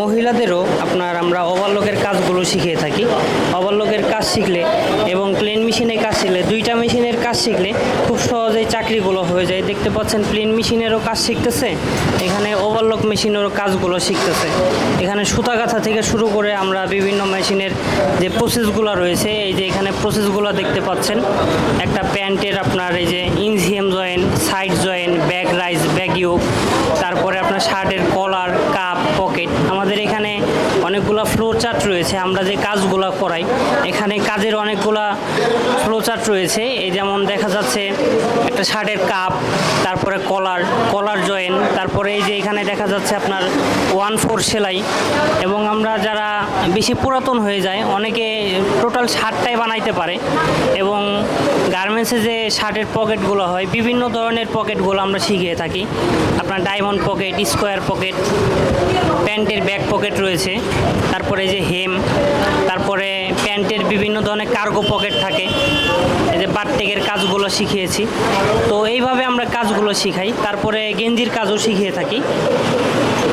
মহিলাদেরও আপনার আমরা ওভারলকের কাজগুলো শিখিয়ে থাকি। ওভারলকের কাজ শিখলে এবং প্লেন মেশিনে কাজ শিখলে, দুইটা মেশিনের কাজ শিখলে খুব সহজেই চাকরিগুলো হয়ে যায়। দেখতে পাচ্ছেন প্লেন মেশিনেরও কাজ শিখতেছে, এখানে ওভারলক মেশিনেরও কাজগুলো শিখতেছে। এখানে সুতা গাঁথা থেকে শুরু করে আমরা বিভিন্ন মেশিনের যে প্রসেসগুলো রয়েছে, এই যে এখানে প্রসেসগুলো দেখতে পাচ্ছেন। একটা প্যান্টের আপনার এই যে ইনজিএম joint side joint back rise back yoke তারপরে আপনার শার্টের পকেট আমাদের এখানে অনেকগুলো ফ্লো চার্ট রয়েছে, আমরা যে কাজগুলো করাই, এখানে কাজের অনেকগুলা ফ্লো চার্ট রয়েছে। এই যেমন দেখা যাচ্ছে একটা শার্টের কাপ তারপরে কলার কলার জয়েন তারপরে এই যে এখানে দেখা যাচ্ছে আপনার ওয়ান ফোর সেলাই। এবং আমরা যারা বেশি পুরাতন হয়ে যায়, অনেকে টোটাল শার্টটাই বানাইতে পারে। এবং গার্মেন্টসে যে শার্টের পকেটগুলো হয়, বিভিন্ন ধরনের পকেটগুলো আমরা শিখিয়ে থাকি। আপনার ডায়মন্ড পকেট স্কোয়ার পকেট প্যান্টের ব্যাক পকেট রয়েছে। তারপরে যে হেম তারপরে প্যান্টের বিভিন্ন ধরনের কার্গো পকেট থাকে। এই যে বারটেকের কাজগুলো শিখিয়েছি। তো এইভাবে আমরা কাজগুলো শিখাই। তারপরে গেঞ্জির কাজও শিখিয়ে থাকি।